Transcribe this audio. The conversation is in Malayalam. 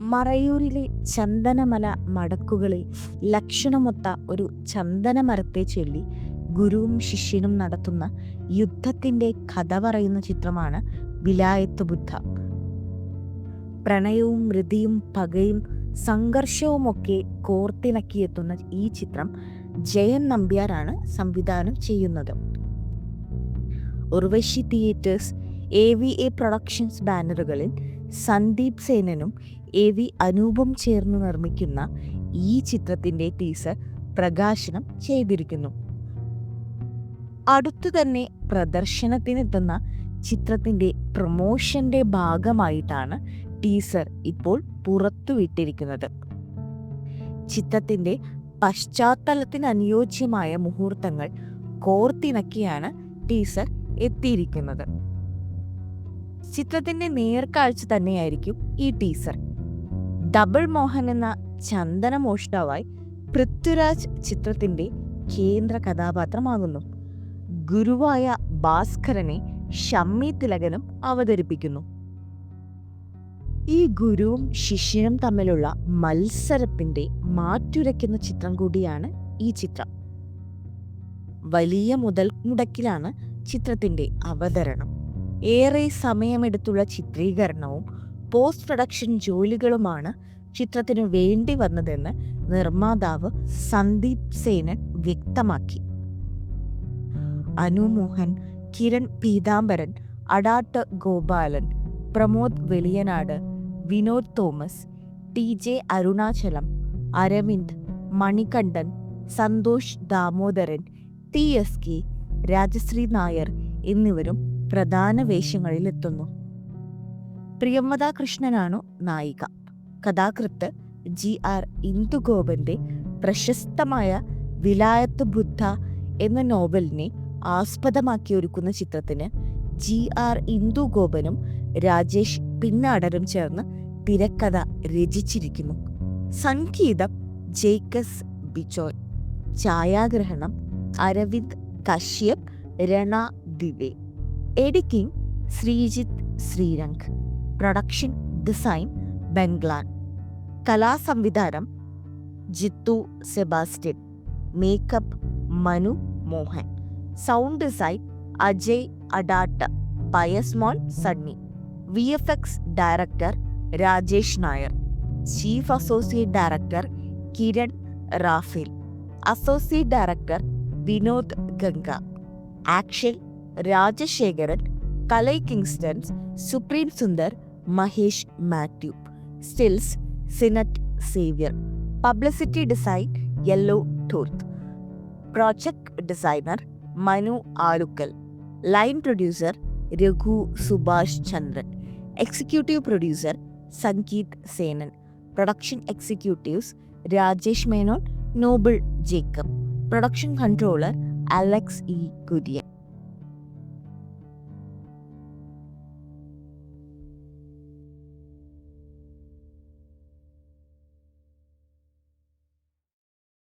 മറയൂരിലെ ചന്ദനമല മടക്കുകളിൽ ലക്ഷണമൊത്ത ഒരു ചന്ദനമരത്തെ ചൊല്ലി ഗുരുവും ശിഷ്യനും നടത്തുന്ന യുദ്ധത്തിന്റെ കഥ പറയുന്ന ചിത്രമാണ് വിലായത്ത് ബുദ്ധ. പ്രണയവും മൃതിയും പകയും സംഘർഷവുമൊക്കെ കോർത്തിണക്കിയെത്തുന്ന ഈ ചിത്രം ജയൻ നമ്പ്യാരാണ് സംവിധാനം ചെയ്യുന്നത്. Urvashi theatres A V A productions ബാനറുകളിൽ Sandeep സേനനും എ വി അനൂപും ചേർന്ന് നിർമ്മിക്കുന്ന ഈ ചിത്രത്തിന്റെ ടീസർ പ്രകാശനം ചെയ്തിരിക്കുന്നു. അടുത്തു തന്നെ പ്രദർശനത്തിനെത്തുന്ന ചിത്രത്തിന്റെ പ്രൊമോഷന്റെ ഭാഗമായിട്ടാണ് ടീസർ ഇപ്പോൾ പുറത്തുവിട്ടിരിക്കുന്നത്. ചിത്രത്തിന്റെ പശ്ചാത്തലത്തിന് അനുയോജ്യമായ മുഹൂർത്തങ്ങൾ കോർത്തിണക്കിയാണ് ടീസർ എത്തിയിരിക്കുന്നത്. ചിത്രത്തിന്റെ നേർക്കാഴ്ച തന്നെയായിരിക്കും ഈ ടീസർ. ഡബിൾ മോഹൻ എന്ന ചന്ദന മോഷ്ടാവായി പൃഥ്വിരാജ് ചിത്രത്തിന്റെ കേന്ദ്ര കഥാപാത്രമാകുന്നു. ഗുരുവായ ഭാസ്കരനെ ഷമ്മി തിലകനും അവതരിപ്പിക്കുന്നു. ഈ ഗുരുവും ശിഷ്യനും തമ്മിലുള്ള മത്സരത്തിന്റെ മാറ്റുരയ്ക്കുന്ന ചിത്രം കൂടിയാണ് ഈ ചിത്രം. വലിയ മുതൽ മുടക്കിലാണ് ചിത്രത്തിന്റെ അവതരണം. ഏറെ സമയമെടുത്തുള്ള ചിത്രീകരണവും പോസ്റ്റ് പ്രൊഡക്ഷൻ ജോലികളുമാണ് ചിത്രത്തിനു വേണ്ടി വന്നതെന്ന് നിർമ്മാതാവ് സന്ദീപ് സേനൻ വ്യക്തമാക്കി. Anumohan Kiran Peethambaran Adat Gopalan Pramod Veliyanad Vinod Thomas T J Arunachalam Aravind Manikandan Santhosh Damodaran T S K Rajasree Nair എന്നിവരും പ്രധാന വേഷങ്ങളിലെത്തുന്നു പ്രിയംവദ കൃഷ്ണനാണു നായിക. കഥാകൃത്ത് ജി ആർ ഇന്ദുഗോപന്റെ പ്രശസ്തമായ വിലായത്ത് ബുദ്ധ എന്ന നോവലിനെ ആസ്പദമാക്കി ഒരുക്കുന്ന ചിത്രത്തിന് ജി ആർ ഇന്ദുഗോപനും രാജേഷ് പിന്നാടരും ചേർന്ന് തിരക്കഥ രചിച്ചിരിക്കുന്നു. സംഗീതം ജേക്കസ് ബിച്ചോയ് ഛായാഗ്രഹണം Aravind Kashyap Rana Dive. Editing Sreejith Sreerang. Production design Banglan കലാസംവിധാനം Jithu Sebastian. Makeup Manu Mohan. Sound design Ajay Adat Payasmol Sunny. V F X director Rajesh Nair. Chief associate director Kiran Raphael. Associate director Vinod Ganga. Action Rajasekharan Kalai Kingstons supreme Sundar Mahesh Mathew. Stills Sinat Xavier. Publicity design yellow ടൂർത്ത് project designer Manu Alukkal. Line producer Raghu Subhash Chandran. Executive producer Sangeeth Senan. Production executives Rajesh Menon Noble Jacob. Production controller Alex E Kurian.